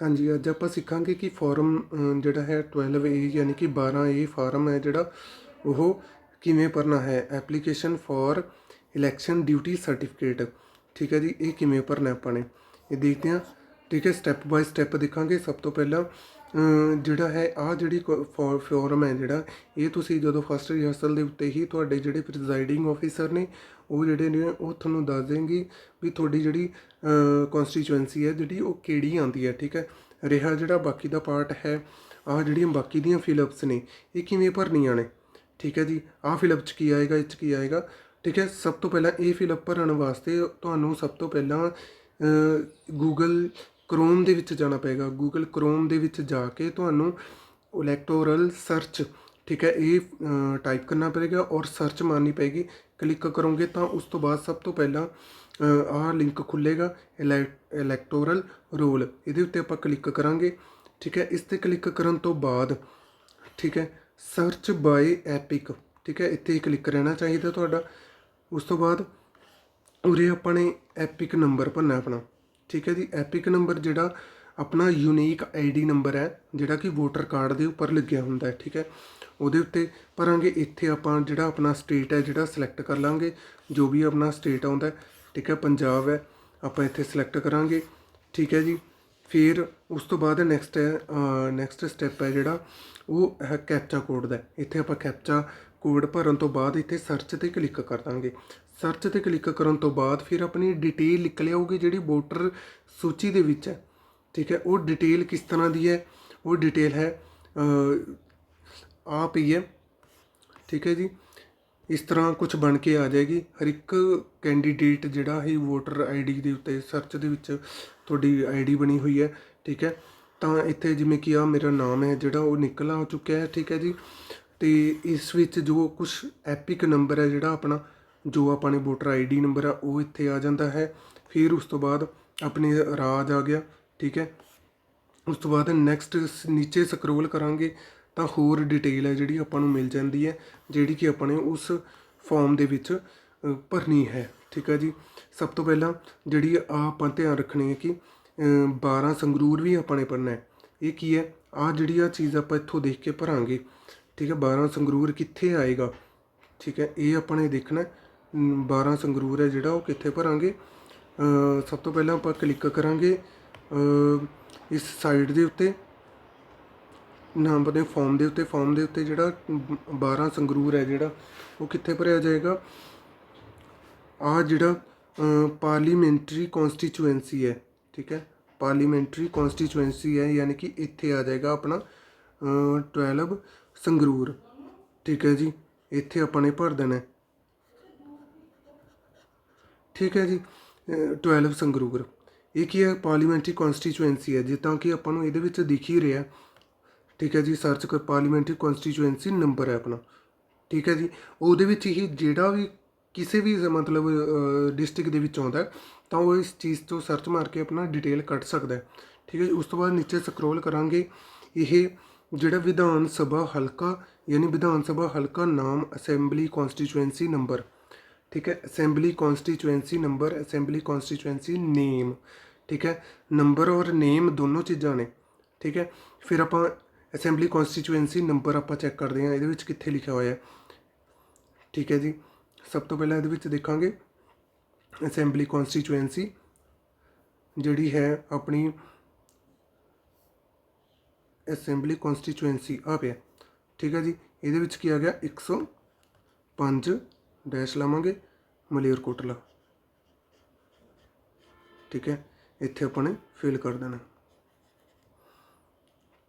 ਹਾਂਜੀ, ਅੱਜ ਆਪਾਂ ਸਿੱਖਾਂਗੇ ਕਿ ਫਾਰਮ ਜਿਹੜਾ ਹੈ 12A ਯਾਨੀ ਕਿ 12A ਫਾਰਮ ਹੈ ਜਿਹੜਾ, ਉਹ ਕਿਵੇਂ ਭਰਨਾ ਹੈ? Application for election duty certificate ਠੀਕ ਹੈ ਜੀ, ਇਹ ਕਿਵੇਂ ਭਰਨਾ ਆਪਾਂ ਨੇ? ਇਹ ਦੇਖਦੇ ਹਾਂ। ਠੀਕ ਹੈ ਸਟੈਪ ਬਾਈ ਸਟੈਪ ਦੇਖਾਂਗੇ। ਸਭ ਤੋਂ ਪਹਿਲਾਂ ਜਿਹੜਾ ਹੈ, ਆਹ ਜਿਹੜੀ ਫੋਰਮ ਹੈ ਜਿਹੜਾ, ਇਹ ਤੁਸੀਂ ਜਦੋਂ ਫਸਟ ਰਿਹਰਸਲ ਦੇ ਉੱਤੇ ਹੀ ਤੁਹਾਡੇ ਜਿਹੜੇ ਪ੍ਰੀਜ਼ਾਈਡਿੰਗ ਆਫੀਸਰ ਨੇ, ਉਹ ਜਿਹੜੇ ਨੇ, ਉਹ ਤੁਹਾਨੂੰ ਦੱਸ ਦੇਣਗੇ ਵੀ ਤੁਹਾਡੀ ਜਿਹੜੀ ਕਨਸਟੀਚੁਐਂਸੀ ਹੈ ਜਿਹੜੀ, ਉਹ ਕਿਹੜੀ ਆਉਂਦੀ ਹੈ, ਠੀਕ ਹੈ? ਰਿਹਾ ਜਿਹੜਾ ਬਾਕੀ ਦਾ ਪਾਰਟ ਹੈ, ਆਹ ਜਿਹੜੀਆਂ ਬਾਕੀ ਦੀਆਂ ਫਿਲਅਪਸ ਨੇ, ਇਹ ਕਿਵੇਂ ਭਰਨੀਆਂ ਨੇ? ਠੀਕ ਹੈ ਜੀ, ਆਹ ਫਿਲਅਪ ਚ ਕੀ ਆਏਗਾ, ਇਹ 'ਚ ਕੀ ਆਏਗਾ? ਠੀਕ ਹੈ, ਸਭ ਤੋਂ ਪਹਿਲਾਂ ਇਹ ਫਿਲਅਪ ਭਰਨ ਵਾਸਤੇ ਤੁਹਾਨੂੰ ਸਭ ਤੋਂ ਪਹਿਲਾਂ ਗੂਗਲ ਕ੍ਰੋਮ ਦੇ ਵਿੱਚ ਜਾਣਾ ਪਏਗਾ। ਗੂਗਲ ਕ੍ਰੋਮ ਦੇ ਵਿੱਚ ਜਾ ਕੇ ਤੁਹਾਨੂੰ ਇਲੈਕਟੋਰਲ ਸਰਚ ਠੀਕ ਹੈ, ਇਹ ਟਾਈਪ ਕਰਨਾ ਪਏਗਾ ਔਰ ਸਰਚ ਮਾਰਨੀ ਪਏਗੀ। ਕਲਿੱਕ ਕਰੋਗੇ ਤਾਂ ਉਸ ਤੋਂ ਬਾਅਦ ਸਭ ਤੋਂ ਪਹਿਲਾਂ ਆਹ ਲਿੰਕ ਖੁੱਲੇਗਾ ਇਲੈਕਟੋਰਲ ਰੋਲ ਇਹਦੇ ਉੱਤੇ ਆਪਾਂ ਕਲਿੱਕ ਕਰਾਂਗੇ, ਠੀਕ ਹੈ, ਇਸ ਤੇ ਕਲਿੱਕ ਕਰਨ ਤੋਂ ਬਾਅਦ, ਠੀਕ ਹੈ ਸਰਚ ਬਾਈ ਐਪਿਕ ਠੀਕ ਹੈ, ਇੱਥੇ ਹੀ ਕਲਿੱਕ ਰਹਿਣਾ ਚਾਹੀਦਾ ਤੁਹਾਡਾ। ਉਸ ਤੋਂ ਬਾਅਦ ਉਰੇ ਆਪਾਂ ਨੇ ਐਪਿਕ ਨੰਬਰ ਭਰਨਾ ਆਪਣਾ। ਠੀਕ ਹੈ ਜੀ ਐਪਿਕ ਨੰਬਰ ਜਿਹੜਾ ਆਪਣਾ ਯੂਨੀਕ ਆਈਡੀ ਨੰਬਰ ਹੈ, ਜਿਹੜਾ ਕਿ ਵੋਟਰ ਕਾਰਡ ਦੇ ਉੱਪਰ ਲੱਗਿਆ ਹੁੰਦਾ ਹੈ, ਠੀਕ ਹੈ। ਉਹਦੇ ਉੱਤੇ ਭਰਾਂਗੇ, ਇੱਥੇ ਆਪਾਂ ਜਿਹੜਾ ਆਪਣਾ ਸਟੇਟ ਹੈ, ਜਿਹੜਾ ਸਿਲੈਕਟ ਕਰ ਲਾਂਗੇ, ਜੋ ਵੀ ਆਪਣਾ ਸਟੇਟ ਆਉਂਦਾ ਠੀਕ ਹੈ, ਪੰਜਾਬ ਹੈ, ਆਪਾਂ ਇੱਥੇ ਸਿਲੈਕਟ ਕਰਾਂਗੇ, ਠੀਕ ਹੈ ਜੀ। ਫਿਰ ਉਸ ਤੋਂ ਬਾਅਦ ਨੈਕਸਟ ਹੈ ਨੈਕਸਟ ਸਟੈਪ ਹੈ ਜਿਹੜਾ ਉਹ ਹੈ ਕੈਪਚਾ ਕੋਡ ਦਾ ਇੱਥੇ ਆਪਾਂ ਕੈਪਚਾ ਕੋਡ ਭਰਨ ਤੋਂ ਬਾਅਦ ਇੱਥੇ ਸਰਚ ਤੇ ਕਲਿੱਕ ਕਰ ਦਾਂਗੇ। ਸਰਚ ਤੇ ਕਲਿੱਕ ਕਰਨ ਤੋਂ ਬਾਅਦ ਫਿਰ ਆਪਣੀ ਡਿਟੇਲ ਨਿਕਲ ਆਊਗੀ ਜਿਹੜੀ ਵੋਟਰ ਸੂਚੀ ਦੇ ਵਿੱਚ ਹੈ। ਠੀਕ ਹੈ, ਉਹ ਡਿਟੇਲ ਕਿਸ ਤਰ੍ਹਾਂ ਦੀ ਹੈ? ਉਹ ਡਿਟੇਲ ਹੈ ਆ ਪਈ ਹੈ। ਠੀਕ ਹੈ ਜੀ, ਇਸ ਤਰ੍ਹਾਂ ਕੁਝ ਬਣ ਕੇ ਆ ਜਾਏਗੀ। ਹਰ ਇੱਕ ਕੈਂਡੀਡੇਟ ਜਿਹੜਾ ਹੈ ਵੋਟਰ ਆਈਡੀ ਦੇ ਉੱਤੇ ਸਰਚ ਦੇ ਵਿੱਚ ਤੁਹਾਡੀ ਆਈਡੀ ਬਣੀ ਹੋਈ ਹੈ। ਠੀਕ ਹੈ ਤਾਂ ਇੱਥੇ ਜਿਵੇਂ ਕਿ ਆ ਮੇਰਾ ਨਾਮ ਹੈ, ਜਿਹੜਾ ਉਹ ਨਿਕਲ ਆ ਚੁੱਕਿਆ ਹੈ, ਠੀਕ ਹੈ ਜੀ। ਤੇ ਇਸ ਵਿੱਚ ਜੋ ਕੁਝ ਐਪਿਕ ਨੰਬਰ ਹੈ ਜਿਹੜਾ ਆਪਣਾ, ਜੋ ਆਪਾਂ ਨੇ ਵੋਟਰ ਆਈਡੀ ਨੰਬਰ ਆ, ਉਹ ਇੱਥੇ ਆ ਜਾਂਦਾ ਹੈ। ਫਿਰ ਉਸ ਤੋਂ ਬਾਅਦ ਆਪਣੇ ਰਾਜ ਆ ਗਿਆ, ਠੀਕ ਹੈ। ਉਸ ਤੋਂ ਬਾਅਦ ਨੈਕਸਟ ਨੀਚੇ ਸਕਰੋਲ ਕਰਾਂਗੇ, ਤਾਂ ਹੋਰ ਡਿਟੇਲ ਹੈ ਜਿਹੜੀ ਆਪਾਂ ਨੂੰ ਮਿਲ ਜਾਂਦੀ ਹੈ, ਜਿਹੜੀ ਕਿ ਆਪਾਂ ਨੇ ਉਸ ਫਾਰਮ ਦੇ ਵਿੱਚ ਭਰਨੀ ਹੈ, ਠੀਕ ਹੈ ਜੀ। ਸਭ ਤੋਂ ਪਹਿਲਾਂ ਜਿਹੜੀ ਆ ਆਪਾਂ ਧਿਆਨ ਰੱਖਣੀ ਹੈ ਕਿ ਅ, 12 ਸੰਗਰੂਰ ਵੀ ਆਪਾਂ ਨੇ ਭਰਨਾ ਹੈ। ਇਹ ਕੀ ਹੈ? ਆ ਜਿਹੜੀ ਆ ਚੀਜ਼ ਆਪਾਂ ਇੱਥੋਂ ਦੇਖ ਕੇ ਭਰਾਂਗੇ ਠੀਕ ਹੈ? 12 ਸੰਗਰੂਰ ਕਿੱਥੇ ਆਏਗਾ? ਠੀਕ ਹੈ? ਇਹ ਆਪਾਂ ਨੇ ਦੇਖਣਾ ਹੈ। 12 ਸੰਗਰੂਰ ਹੈ ਜਿਹੜਾ ਉਹ ਕਿੱਥੇ ਭਰਾਂਗੇ? ਸਭ ਤੋਂ ਪਹਿਲਾਂ ਆਪਾਂ ਕਲਿੱਕ ਕਰਾਂਗੇ ਇਸ ਸਾਈਡ ਦੇ ਉੱਤੇ ਨਾਮ ਦੇ ਫਾਰਮ ਦੇ ਉੱਤੇ। ਫਾਰਮ ਦੇ ਉੱਤੇ ਜਿਹੜਾ 12 ਸੰਗਰੂਰ ਹੈ ਜਿਹੜਾ ਉਹ ਕਿੱਥੇ ਭਰਿਆ ਜਾਏਗਾ? ਆ ਜਿਹੜਾ ਪਾਰਲੀਮੈਂਟਰੀ ਕਨਸਟੀਚੁਐਂਸੀ ਹੈ। ਠੀਕ ਹੈ ਪਾਰਲੀਮੈਂਟਰੀ ਕਨਸਟੀਚੁਐਂਸੀ ਹੈ ਯਾਨੀ ਕਿ ਇੱਥੇ ਆ ਜਾਏਗਾ ਆਪਣਾ ਅ, 12 ਸੰਗਰੂਰ ਠੀਕ ਹੈ ਜੀ ਇੱਥੇ ਆਪਾਂ ਨੇ ਭਰ ਦੇਣਾ ਠੀਕ ਹੈ ਜੀ ਅ, 12 ਸੰਗਰੂਰ ਇਹ ਕੀ ਹੈ ਪਾਰਲੀਮੈਂਟਰੀ ਕਨਸਟੀਚੁਐਂਸੀ ਹੈ ਜਿੱਦਾਂ ਕਿ ਆਪਾਂ ਨੂੰ ਇਹਦੇ ਵਿੱਚ ਦਿਖ ਹੀ ਰਿਹਾ ਠੀਕ ਹੈ ਜੀ ਸਰਚ ਕਰ ਪਾਰਲੀਮੈਂਟਰੀ ਕਨਸਟੀਚੁਐਂਸੀ ਨੰਬਰ ਹੈ ਆਪਣਾ ਠੀਕ ਹੈ ਜੀ ਉਹਦੇ ਵਿੱਚ ਹੀ ਜਿਹੜਾ ਵੀ ਕਿਸੇ ਵੀ ਮਤਲਬ ਡਿਸਟ੍ਰਿਕਟ ਦੇ ਵਿੱਚ ਆਉਂਦਾ ਤਾਂ ਉਹ ਇਸ ਚੀਜ਼ ਤੋਂ ਸਰਚ ਮਾਰ ਕੇ ਆਪਣਾ ਡਿਟੇਲ ਕੱਢ ਸਕਦਾ ਠੀਕ ਹੈ ਜੀ? ਉਸ ਤੋਂ ਬਾਅਦ ਨੀਚੇ ਸਕਰੋਲ ਕਰਾਂਗੇ, ਇਹ ਜਿਹੜਾ ਵਿਧਾਨ ਸਭਾ ਹਲਕਾ, ਯਾਨੀ ਵਿਧਾਨ ਸਭਾ ਹਲਕਾ ਨਾਮ ਅਸੈਂਬਲੀ ਕਨਸਟੀਚੁਐਂਸੀ ਨੰਬਰ ਠੀਕ ਹੈ? Assembly constituency number assembly constituency name ਠੀਕ ਹੈ? ਨੰਬਰ ਔਰ ਨੇਮ ਦੋਨੋਂ ਚੀਜ਼ਾਂ ਨੇ, ਠੀਕ ਹੈ? ਫਿਰ ਆਪਾਂ ਅਸੈਂਬਲੀ ਕਨਸਟੀਚੁਐਂਸੀ ਨੰਬਰ ਆਪਾਂ ਚੈੱਕ ਕਰਦੇ ਹਾਂ, ਇਹਦੇ ਵਿੱਚ ਕਿੱਥੇ ਲਿਖਿਆ ਹੋਇਆ ਹੈ। ਠੀਕ ਹੈ ਜੀ? ਸਭ ਤੋਂ ਪਹਿਲਾਂ ਇਹਦੇ ਵਿੱਚ ਦੇਖਾਂਗੇ ਅਸੈਂਬਲੀ ਕਨਸਟੀਚੁਐਂਸੀ ਜਿਹੜੀ ਹੈ ਆਪਣੀ ਅਸੈਂਬਲੀ ਕਨਸਟੀਚੁਐਂਸੀ ਆ ਪਿਆ। ਠੀਕ ਹੈ ਜੀ? ਇਹਦੇ ਵਿੱਚ ਕੀ ਆ ਗਿਆ? 105 ਡੈਸ਼ ਲਾਵਾਂਗੇ ਮਲੇਰਕੋਟਲਾ ਠੀਕ ਹੈ? ਇੱਥੇ ਆਪਾਂ ਨੇ ਫਿਲ ਕਰ ਦੇਣਾ।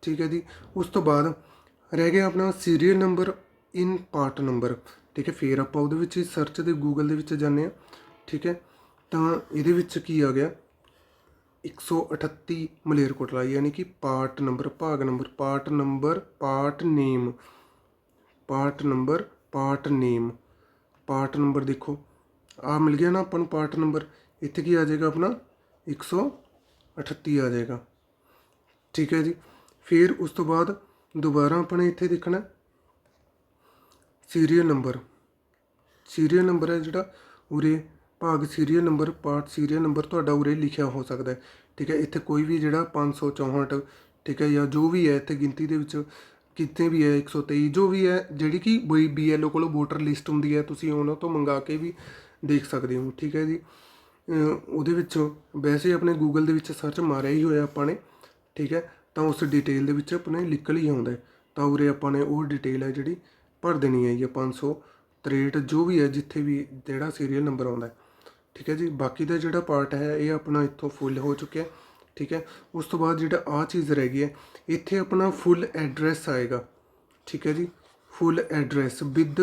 ਠੀਕ ਹੈ ਜੀ? ਉਸ ਤੋਂ ਬਾਅਦ ਰਹਿ ਗਿਆ ਆਪਣਾ serial number in part number ਠੀਕ ਹੈ, ਫਿਰ ਆਪਾਂ ਉਹਦੇ ਵਿੱਚ ਸਰਚ ਦੇ ਗੂਗਲ ਦੇ ਵਿੱਚ ਜਾਂਦੇ ਆ ਠੀਕ ਹੈ। ਤਾਂ ਇਹਦੇ ਵਿੱਚ ਕੀ ਆ ਗਿਆ? 138 ਮਲੇਰਕੋਟਲਾ ਯਾਨੀ ਕਿ ਪਾਰਟ ਨੰਬਰ, ਭਾਗ number part number part name. Part number part name. Part number ਦੇਖੋ, ਆ ਮਿਲ ਗਿਆ ਨਾ ਆਪਾਂ ਨੂੰ ਪਾਰਟ ਨੰਬਰ। ਇੱਥੇ ਕੀ ਆ ਜਾਏਗਾ ਆਪਣਾ? 138 ਆ ਜਾਏਗਾ। ਠੀਕ ਹੈ ਜੀ। ਫਿਰ ਉਸ ਤੋਂ ਬਾਅਦ ਦੁਬਾਰਾ ਆਪਾਂ ਇੱਥੇ ਦੇਖਣਾ ਸੀਰੀਅਲ ਨੰਬਰ। ਸੀਰੀਅਲ ਨੰਬਰ ਹੈ ਜਿਹੜਾ, ਉਰੇ ਭਾਗ serial number part serial number ਤੁਹਾਡਾ ਉਰੇ ਲਿਖਿਆ ਹੋ ਸਕਦਾ ਹੈ। ਠੀਕ ਹੈ, ਇੱਥੇ ਕੋਈ ਵੀ ਜਿਹੜਾ 564 ਠੀਕ ਹੈ, ਜਾਂ ਜੋ ਵੀ ਹੈ, ਇੱਥੇ ਗਿਣਤੀ ਦੇ ਵਿੱਚ ਕਿਤੇ ਵੀ ਹੈ 123 ਜੋ ਵੀ ਹੈ, ਜਿਹੜੀ ਕਿ ਬਈ ਬੀਐਲਓ ਕੋਲੋਂ ਵੋਟਰ ਲਿਸਟ ਹੁੰਦੀ ਹੈ, ਤੁਸੀਂ ਉਹਨਾਂ ਤੋਂ ਮੰਗਾ ਕੇ ਵੀ ਦੇਖ ਸਕਦੇ ਹੋ। ਠੀਕ ਹੈ ਜੀ। ਉਹਦੇ ਵਿੱਚ ਵੈਸੇ ਆਪਣੇ ਗੂਗਲ ਦੇ ਵਿੱਚ ਸਰਚ ਮਾਰਿਆ ਹੀ ਹੋਇਆ ਆਪਾਂ ਨੇ। ਠੀਕ ਹੈ, ਤਾਂ ਉਸ ਡਿਟੇਲ ਦੇ ਵਿੱਚ ਆਪਣੇ ਨਿਕਲ ਹੀ। ਆਉਂਦਾ ਤਾਂ ਉਰੇ ਆਪਾਂ ਨੇ ਉਹ ਡਿਟੇਲ ਹੈ ਜਿਹੜੀ ਭਰ ਦੇਣੀ ਹੈ ਇਹ 563 ਜੋ ਵੀ ਹੈ, ਜਿੱਥੇ ਵੀ ਜਿਹੜਾ ਸੀਰੀਅਲ ਨੰਬਰ ਆਉਂਦਾ ਠੀਕ ਹੈ ਜੀ? ਬਾਕੀ ਦਾ ਜਿਹੜਾ ਪਾਰਟ ਹੈ, ਇਹ ਆਪਣਾ ਇੱਥੋਂ ਫੁੱਲ ਹੋ ਚੁੱਕਿਆ ਠੀਕ ਹੈ? ਉਸ ਤੋਂ ਬਾਅਦ ਜਿਹੜਾ ਆ ਚੀਜ਼ ਰਹਿ ਗਈ ਹੈ, ਇੱਥੇ ਆਪਣਾ ਫੁੱਲ ਐਡਰੈਸ ਆਏਗਾ। ਠੀਕ ਹੈ ਜੀ? Full address with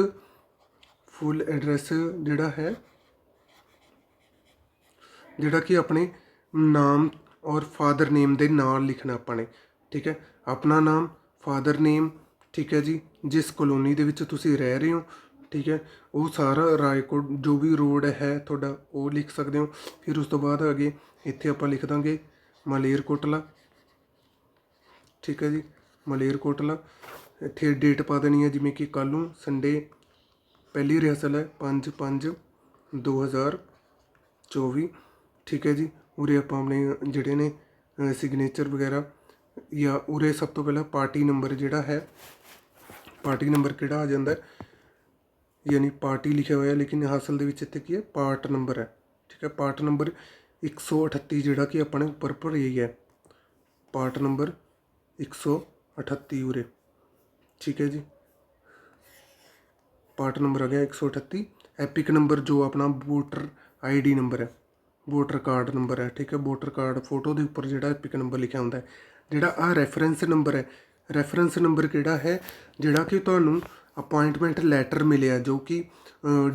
full address ਜਿਹੜਾ ਹੈ, ਜਿਹੜਾ ਕਿ ਆਪਣੇ ਨਾਮ ਔਰ ਫਾਦਰ ਨੇਮ ਦੇ ਨਾਲ ਲਿਖਣਾ ਆਪਾਂ ਨੇ। ਠੀਕ ਹੈ? ਆਪਣਾ ਨਾਮ ਫਾਦਰ ਨੇਮ ਠੀਕ ਹੈ ਜੀ, ਜਿਸ ਕਲੋਨੀ ਦੇ ਵਿੱਚ ਤੁਸੀਂ ਰਹਿ ਰਹੇ ਹੋ, ਠੀਕ ਹੈ, ਉਹ ਸਾਰਾ ਰਾਏਕੋਟ ਜੋ ਵੀ ਰੋਡ ਹੈ ਤੁਹਾਡਾ, ਉਹ ਲਿਖ ਸਕਦੇ ਹੋ। ਫਿਰ ਉਸ ਤੋਂ ਬਾਅਦ ਅੱਗੇ ਇੱਥੇ ਆਪਾਂ ਲਿਖ ਦਾਂਗੇ ਮਲੇਰਕੋਟਲਾ ਠੀਕ ਹੈ ਜੀ ਮਲੇਰਕੋਟਲਾ ਇੱਥੇ ਡੇਟ ਪਾ ਦੇਣੀ ਹੈ, ਜਿਵੇਂ ਕਿ ਕੱਲ੍ਹ ਨੂੰ ਸੰਡੇ, ਪਹਿਲੀ ਰਿਹਰਸਲ ਹੈ 5 5 2024 ਠੀਕ ਹੈ ਜੀ, ਉਰੇ ਆਪਾਂ ਆਪਣੇ ਜਿਹੜੇ ਨੇ ਸਿਗਨੇਚਰ ਵਗੈਰਾ ਜਾਂ ਉਰੇ ਸਭ ਤੋਂ ਪਹਿਲਾਂ ਪਾਰਟੀ ਨੰਬਰ ਜਿਹੜਾ ਹੈ ਪਾਰਟੀ ਨੰਬਰ ਕਿਹੜਾ ਆ ਜਾਂਦਾ ਯਾਨੀ ਪਾਰਟੀ ਲਿਖਿਆ ਹੋਇਆ, ਲੇਕਿਨ ਹਾਸਲ ਦੇ ਵਿੱਚ ਇੱਥੇ ਕੀ ਹੈ? ਪਾਰਟ ਨੰਬਰ ਹੈ। ਠੀਕ ਹੈ, ਪਾਰਟ ਨੰਬਰ 138 ਜਿਹੜਾ ਕਿ ਆਪਣੇ ਉੱਪਰ ਭਰਿਆ ਹੀ ਹੈ। ਪਾਰਟ ਨੰਬਰ 138 ਉਰੇ। ਠੀਕ ਹੈ ਜੀ। ਪਾਰਟ ਨੰਬਰ ਆ ਗਿਆ 138 ਐਪਿਕ ਨੰਬਰ ਜੋ ਆਪਣਾ ਵੋਟਰ ਆਈਡੀ ਨੰਬਰ ਹੈ। ਵੋਟਰ ਕਾਰਡ ਨੰਬਰ ਹੈ। ਠੀਕ ਹੈ, ਵੋਟਰ ਕਾਰਡ ਫੋਟੋ ਦੇ ਉੱਪਰ ਜਿਹੜਾ ਐਪਿਕ ਨੰਬਰ ਲਿਖਿਆ ਹੁੰਦਾ ਹੈ। ਜਿਹੜਾ ਆ ਰੈਫਰੈਂਸ ਨੰਬਰ ਹੈ ਰੈਫਰੈਂਸ ਨੰਬਰ ਕਿਹੜਾ ਹੈ? ਜਿਹੜਾ ਕਿ ਤੁਹਾਨੂੰ ਅਪਾਇੰਟਮੈਂਟ ਲੈਟਰ ਮਿਲਿਆ, ਜੋ ਕਿ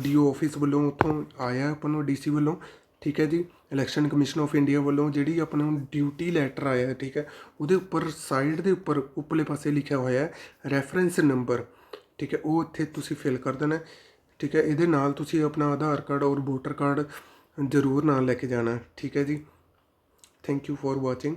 ਡੀਓ ਆਫਿਸ ਵੱਲੋਂ ਉੱਥੋਂ ਆਇਆ ਆਪਾਂ ਨੂੰ ਡੀਸੀ ਵੱਲੋਂ, ਠੀਕ ਹੈ ਜੀ? ਇਲੈਕਸ਼ਨ ਕਮਿਸ਼ਨ ਆਫ ਇੰਡੀਆ ਵੱਲੋਂ ਜਿਹੜੀ ਆਪਾਂ ਨੂੰ ਡਿਊਟੀ ਲੈਟਰ ਆਇਆ ਠੀਕ ਹੈ? ਉਹਦੇ ਉੱਪਰ ਸਾਈਡ ਦੇ ਉੱਪਰ, ਉੱਪਰਲੇ ਪਾਸੇ ਲਿਖਿਆ ਹੋਇਆ ਹੈ ਰੈਫਰੈਂਸ ਨੰਬਰ ਠੀਕ ਹੈ? ਉਹ ਇੱਥੇ ਤੁਸੀਂ ਫਿਲ ਕਰ ਦੇਣਾ ਠੀਕ ਹੈ? ਇਹਦੇ ਨਾਲ ਤੁਸੀਂ ਆਪਣਾ ਆਧਾਰ ਕਾਰਡ ਔਰ ਵੋਟਰ ਕਾਰਡ ਜ਼ਰੂਰ ਨਾਲ ਲੈ ਕੇ ਜਾਣਾ ਠੀਕ ਹੈ ਜੀ? Thank you for watching